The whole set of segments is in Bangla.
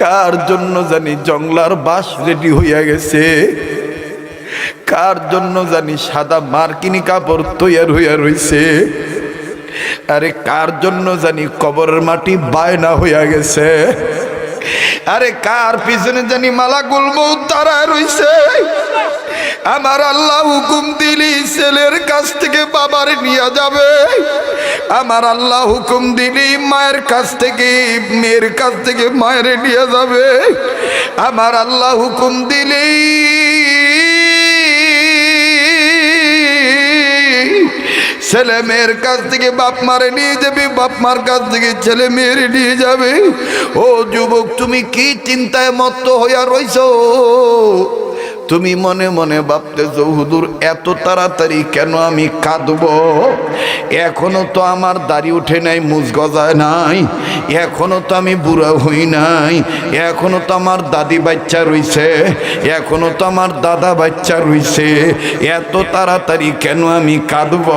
কার জন্য জানি জংলার বাস রেডি হইয়া গেছে? কার জন্য জানি সাদা মার্কিনি কাপড় তৈয়ার হইয়া রইছে? আরে কার জন্য জানি কবরের মাটি বায়না হইয়া গেছে? আরে কার পিছনে জানি মালা গুলবো তারা রইছে? আমার আল্লাহ হুকুম দিলি ছেলের কাছ থেকে বাবার নিয়ে যাবে। আমার আল্লাহ হুকুম দিলি মায়ের কাছ থেকে, মেয়ের কাছ থেকে মায়ের নিয়ে যাবে। আমার আল্লাহ হুকুম দিলি। ছেলে মেয়ের কাছ থেকে বাপ মারে নিয়ে যাবে, বাপ মার কাছ থেকে ছেলে মেয়ের নিয়ে যাবে। ও যুবক, তুমি কি চিন্তায় মত্ত হইয়া রইছো? তুমি মনে মনে ভাবতেছো হুদুর এত তাড়াতাড়ি কেন আমি কাঁদব? এখনও তো আমার দাড়ি উঠে নাই, মুজ গজায় নাই। এখনও তো আমি বুড়া হই নাই। এখনও তো আমার দাদি বাচ্চা রইছে। এখনও তো আমার দাদা বাচ্চা রইছে। এত তাড়াতাড়ি কেন আমি কাঁদব?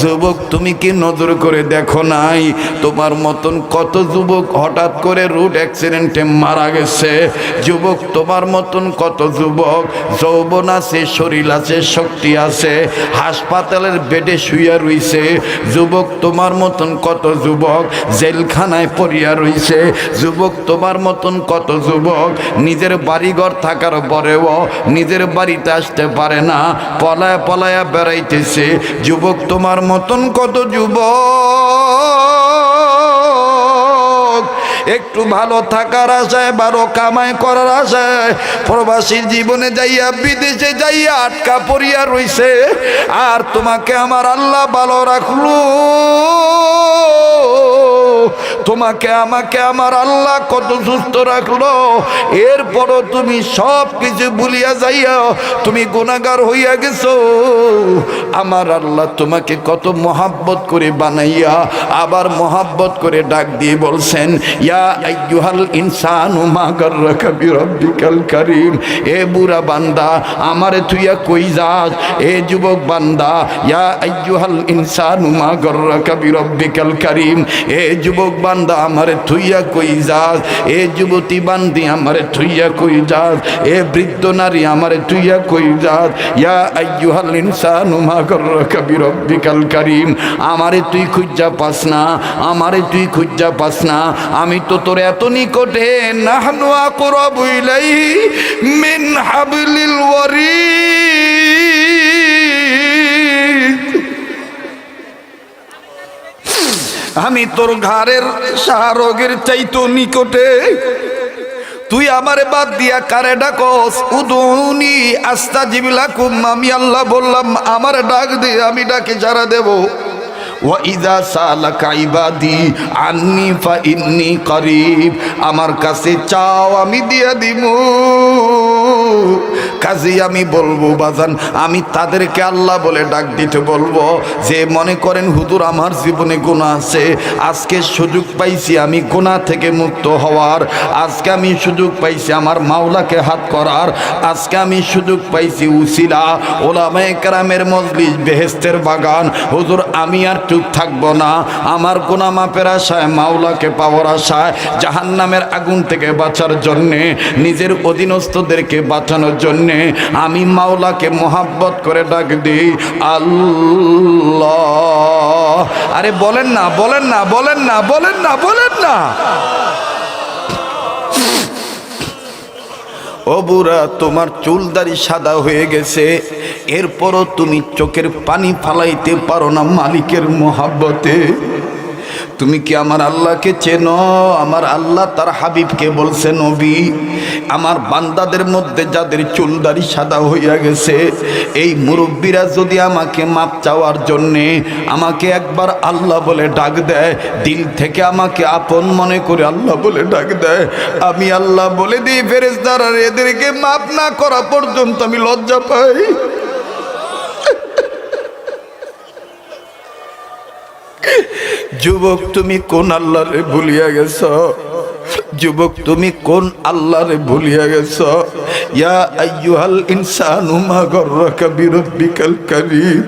যুবক, তুমি কি নজর করে দেখো নাই? তোমার মতন কত যুবক হঠাৎ করে রুট অ্যাক্সিডেন্টে মারা গেছে। যুবক, তোমার মতন কত যুবক যৌবন আছে, শরীর আছে, শক্তি আছে, হাসপাতালের বেডে শুইয়া রইছে। যুবক তোমার মতন কত যুবক জেলখানায় পড়িয়া রইছে। যুবক তোমার মতন কত যুবক নিজের বাড়িঘর থাকার পরেও নিজের বাড়িতে আসতে পারে না, পলায়া পলায়া বেড়াইতেছে। যুবক তোমার মতন কত যুবক একটু ভালো থাকার আশায়, বারো কামাই করার আশায় প্রবাসী জীবনে যাইয়া, বিদেশে যাইয়া আটকা পড়িয়া রইছে। আর তোমাকে আমার আল্লাহ ভালো রাখল। তোমাকে, আমাকে, আমার আল্লাহ কত সুস্থ রাখল। এরপরও তুমি সব কিছু ভুলিয়া যাইয়া, তুমি গুণাগার হইয়া গেছো। আমার আল্লাহ তোমাকে কত মহাব্বত করে বানাইয়া, আবার মহাব্বত করে ডাক দিয়ে বলছেন, ইয়া আইয়ুহাল ইনসানু মা গাররাকা বিরাব্বিকাল এ বুড়া বান্দা, আমারে তুইয়া কই যাস? এ যুবক বান্দা, ইয়া আইয়ুহাল ইনসানু মা গাররাকা বিরাব্বিকাল কারীম। এ যুবক বান্দা, আমারে থুইয়া কই যাস? এ যুবতী বান্দি, আমারে থুইয়া কই যাস? এ বৃদ্ধ নারী, আমারে থুইয়া কই যাস? ইয়া আইয়ুহাল ইনসানু মা গাররাকা বিরাব্বিকাল কারীম। আমারে তুই খুঁজা পাস না, আমারে তুই খুঁজা পাস না। আমি তো তোর এত নিকটে হাবলিল আমি তোর ঘাড়ের শাহরোগের চাইতো নিকটে। তুই আমারে বাদ দিয়া কারে ডাকস? উদুনি আস্তা জিবিলাকুম আমি আল্লাহ বললাম, আমার ডাক দে, আমি ডাকে যারা দেব। ওয়াইদা সালাকা ইবাদি আন্নি ফা ইন্নি করিব। আমার কাছে চাও আমি দিয়া দিমু। কাজে আমি বলব, বাজান, আমি তাদেরকে আল্লাহ বলে ডাক দিতে বলব, যে মনে করেন হুদুর আমার জীবনে গুণা আছে, আজকে সুযোগ পাইছি আমি গুণা থেকে মুক্ত হওয়ার, আজকে আমি সুযোগ পাইছি আমার মাওলাকে হাত করার, আজকে আমি সুযোগ পাইছি উসিলা, ওলামায়ে কেরামের মজলিস বেহেস্তের বাগান, হুজুর, আমি আর চুপ থাকব না, আমার গুণা মাপের আশায়, মাওলাকে পাওয়ার আশায় জাহান নামের আগুন থেকে বাঁচার জন্যে, নিজের অধীনস্থদেরকে বাঁচানোর জন্যে আমি মাওলাকে মোহাব্বত করে ডাক দিই, আল্লাহ। আরে বলেন না বলেন না বলেন না বলেন না বলেন না। ও বুড়া, তোমার চুলদারি সাদা হয়ে গেছে। এরপরও তুমি চোখের পানি ফালাইতে পারো না মালিকের মোহাব্বতে। তুমি কি আমার আল্লাহকে চেনো? আমার আল্লাহ তার হাবিবকে বলছে, নবী, আমার বান্দাদের মধ্যে যাদের চুলদারি সাদা হইয়া গেছে, এই মুরব্বীরা যদি আমাকে মাপ চাওয়ার জন্যে আমাকে একবার আল্লাহ বলে ডাক দেয়, দিল থেকে আমাকে আপন মনে করে আল্লাহ বলে ডাক দেয়, আমি আল্লাহ বলে দিই ফেরেস্তার আর এদেরকে মাপ না করা পর্যন্ত আমি লজ্জা পাই। যুবক, তুমি কোন আল্লাহরে ভুলিয়া গেছ? যুবক, তুমি কোন আল্লাহরে ভুলিয়া গেছ? ইয়া আইয়ুহাল ইনসানু মা গররাকা বিরাব্বিকাল কারীম।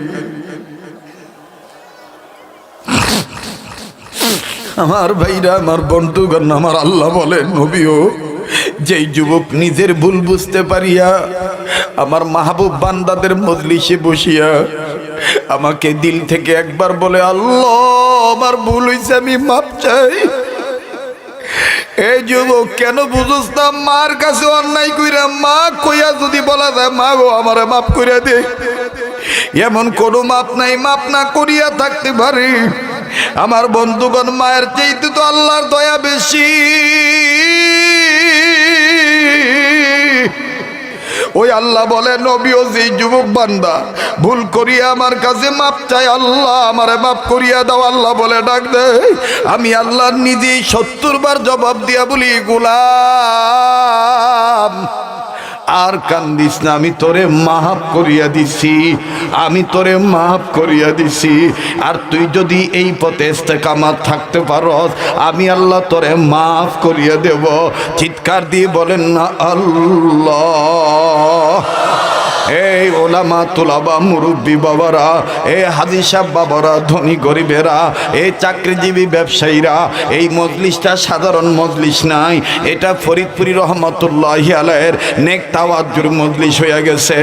আমার ভাইরা, আমার বন্ধুগণ, আমার আল্লাহ বলেন, নবীও, যেই যুবক নিজের ভুল বুঝতে পারিয়া, আমার মাহবুব বান্দাদের মজলিসে বসিয়া, আমাকে দিল থেকে একবার বলে, আল্লাহ! আমার ভুল হয়েছে আমি মাপ চাই। এই যুবক, কেন বুঝোস না? মার কাছে অন্যায় কইরা মা কইয়া যদি বলা যায়, মা গো, আমারে মাফ কইরা দে। এমন কোনো মাপ নাই, মাপ না করিয়া থাকতে পারি। আমার বন্ধুগণ, মায়ের চাইতে তো আল্লাহর দয়া বেশি। ওই আল্লাহ বলে নবীও যে যুবক বান্দা, ভুল করিয়া আমার কাছে মাপ চাই আল্লাহ, আমারে মাপ করিয়া দাও। আল্লাহ বলে, ডাক দে, আমি আল্লাহ নিজেই সত্তর বার জবাব দিয়া বলি, গোলাম আর কান্দিস না, আমি তোরে মাফ করিয়া দিছি, আমি তোরে মাফ করিয়া দিছি। আর তুই যদি এই পথে ইস্তেকামাত থাকতে পারস, আমি আল্লাহ তোরে মাফ করিয়া দেব। চিৎকার দিয়ে বলেন না, আল্লাহ। এই ওলামা তোলাবা মুরব্বী বাবারা এ হাজি সাহেব বাবারা, ধনী গরিবেরা, এই চাকরিজীবী ব্যবসায়ীরা, এই মজলিসটা সাধারণ মজলিস নাই, এটা ফরিদপুরি রহমতুল্লাহ আলায়ের নেক তাওয়াজুর মজলিস হয়ে গেছে।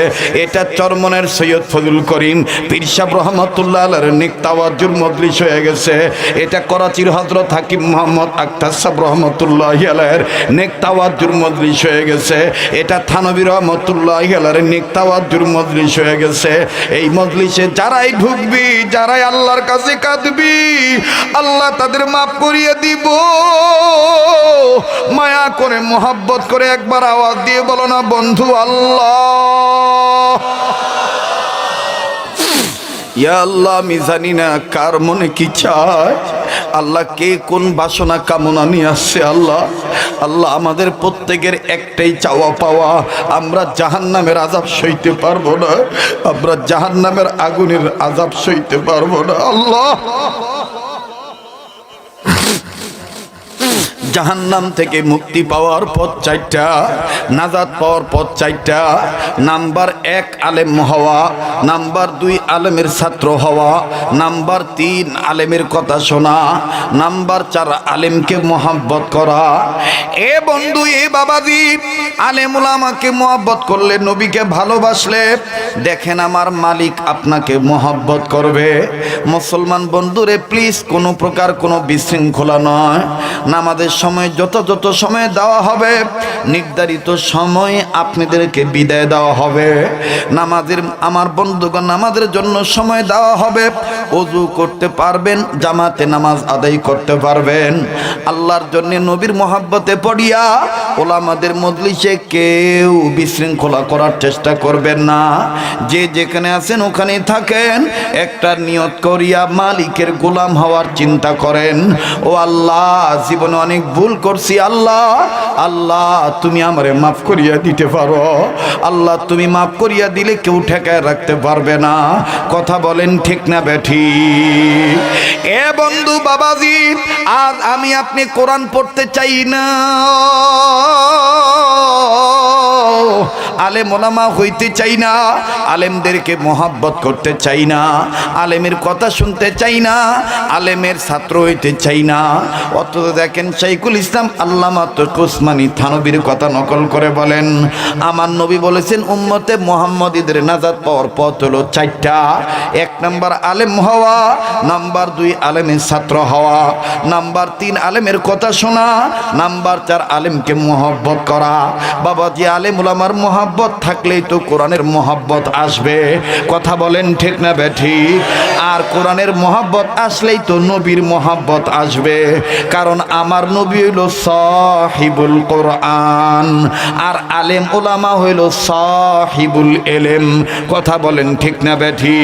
এটা চরমনের সৈয়দ ফজল করিম পিরসাব রহমতুল্লাহ আলায়ের নেক তাওয়াজুর মজলিস হয়ে গেছে। এটা করাচির হজরত হাকিম মোহাম্মদ আক্তার সাহ রহমতুল্লাহ আলায়ের নেক তাওয়াজুর মজলিস হয়ে গেছে। এটা থানবী রহমতুল্লাহ আলায়ের নেক তাওয়াজুর মজলিস হয়ে গেছে। এই মজলিসে যারাই ঢুকবি, যারাই আল্লাহর কাছে কাঁদবি, আল্লাহ তাদের মাফ করিয়ে দিব। মায়া করে, মোহাব্বত করে একবার আওয়াজ দিয়ে বলো না, বন্ধু আল্লাহ। আল্লাহ আমি জানি না, কার মনে কি চায়? আল্লাহ, কে কোন বাসনা কামনা নিয়ে আসছে আল্লাহ? আল্লাহ, আমাদের প্রত্যেকের একটাই চাওয়া পাওয়া, আমরা জাহান নামের আজাব সইতে পারব না, আমরা জাহান নামের আগুনের আজাব সইতে পারব না, আল্লাহ। জাহান্নাম থেকে মুক্তি পাওয়ার পথ চারটা নাজাদ পাওয়ার পথ চারটা। নাম্বার এক আলেম হওয়া, নাম্বার দুই আলেমের ছাত্র হওয়া, নাম্বার তিন আলেমের কথা শোনা, নাম্বার চার আলেমকে মোহাব্বত করা। এ বন্ধু, এ বাবাজি, আলেমুল আমাকে মোহাব্বত করলে, নবীকে ভালোবাসলে, দেখেন আমার মালিক আপনাকে মোহাব্বত করবে। মুসলমান বন্ধুরে প্লিজ কোনো প্রকার কোনো বিশৃঙ্খলা নয়। নামাজের সময়, যত সময় দেওয়া হবে, নির্ধারিত সময় আপনাদেরকে বিদায় দেওয়া হবে। নামাজের, আমার বন্ধুগণ, নামাজের জন্য সময় দেওয়া হবে। অজু করতে পারবেন, জামাতে নামাজ আদায় করতে পারবেন। আল্লাহর জন্য নবীর মোহাব্বতে পড়িয়া ওলামাদের মজলিসে কেউ বিশৃঙ্খলা করার চেষ্টা করবেন না। যে যেখানে আছেন ওখানে থাকেন। একটা নিয়ত করিয়া মালিকের গোলাম হওয়ার চিন্তা করেন। ও আল্লাহ, জীবনে অনেক ভুল করছি, আল্লাহ। আল্লাহ, তুমি আমারে মাফ করিয়া দিতে পারো। আল্লাহ, তুমি মাফ করিয়া দিলে কেউ ঠেকায় রাখতে পারবে না। কথা বলেন ঠিক না বেঠি। এ বন্ধু বাবাজি, আজ আমি আপনি কোরআন পড়তে চাই না। আলেম ওলামা হইতে চাই না, আলেমদেরকে মোহাব্বত করতে চাই না, আলেমের কথা শুনতে চাই না, আলেমের ছাত্র হইতে চাই না। অথচ দেখেন শাইকুল ইসলাম আল্লামা তুসমানি থানবীর কথা নকল করে বলেন, আমার নবী বলেছেন, উম্মতে মোহাম্মদীদের নাজাদ পাওয়ার পথ হলো চারটা। এক নাম্বার আলেম হওয়া, নাম্বার দুই আলেমের ছাত্র হওয়া, নাম্বার তিন আলেমের কথা শোনা, নাম্বার চার আলেমকে মোহব্বত করা। বাবাজি আলেম উলামার মোহাব্বত থাকলেই তো কোরআনের মোহাব্বত আসবে। কথা বলেন ঠিক না বেঠি আর কোরআনের মোহাব্বত আসলেই তো নবীর মোহাব্বত আসবে। কারণ আমার নবী হইল সাহিবুল কোরআন, আর আলেম ওলামা হইল সাহিবুল এলেম। কথা বলেন ঠিক না বেঠি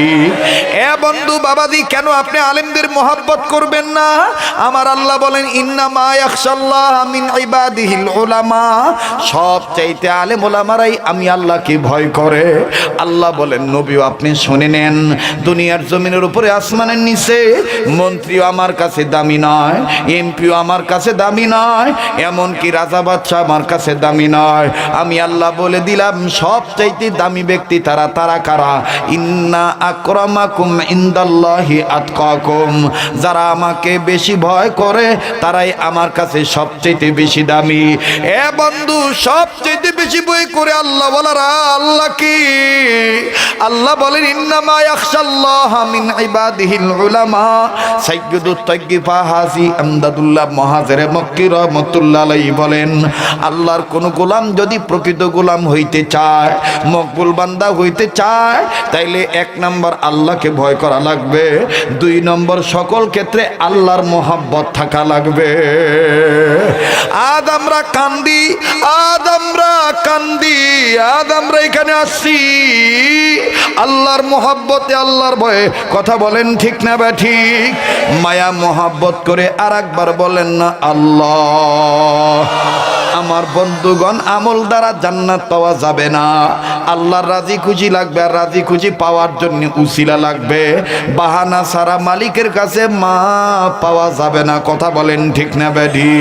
এ বন্ধু বাবাদি কেন আপনি আলেমদের মোহাব্বত করবেন না? আমার আল্লাহ বলেন ইন্নামা ইয়াখশাল্লাহ মিন ইবাদিহিল উলামা। সব চাইতে আলেম ওলামারাই আমি আল্লাহকে ভয় করে? আল্লাহ বলেন নবী আপনি শুনে নেন, দুনিয়ার জমিনের উপরে, আসমানের নিচে, মন্ত্রীও আমার কাছে দামি নয়, এমপিও আমার কাছে দামি নয়, এমনকি রাজা বাচ্চা আমার কাছে দামি নয়। আমি আল্লাহ বলে দিলাম, সবচাইতে দামি ব্যক্তি তারা তারা কারা? ইন্না আক্রমাকুম ইন্দাল্লাহি আতকাকুম। যারা আমাকে বেশি ভয় করে, তারাই আমার কাছে সবচেয়ে বেশি দামি। এ বন্ধু সবচেয়ে বেশি বই করে আল্লাহ বলারা আল্লাহ কি? আল্লাহ বলেন আল্লাহর কোন গোলাম যদি প্রকৃত গোলাম হইতে চায়, মকবুল বান্দা হইতে চায়, তাইলে এক নম্বর আল্লাহকে ভয় করা লাগবে, দুই নম্বর সকল ক্ষেত্রে আল্লাহর মোহাব্বত থাকা লাগবে। আজ আমরা কান্দি আজ আমরা কান্দি। আজ আমরা এখানে আসছি। আল্লাহর মোহাব্বতে, আল্লাহর ভয়ে। কথা বলেন ঠিক না বা ঠিক? মায়া মোহাব্বত করে আর একবার বলেন না, আল্লাহ। আমার বন্ধুগণ, আমল দ্বারা জান্নাত পাওয়া যাবে না। আল্লাহর রাজি খুশি লাগবে, আর রাজি খুশি পাওয়ার জন্য উসিলা লাগবে। বাহানা সারা মালিকের কাছে মা পাওয়া যাবে না। কথা বলেন ঠিক না ব্যাধি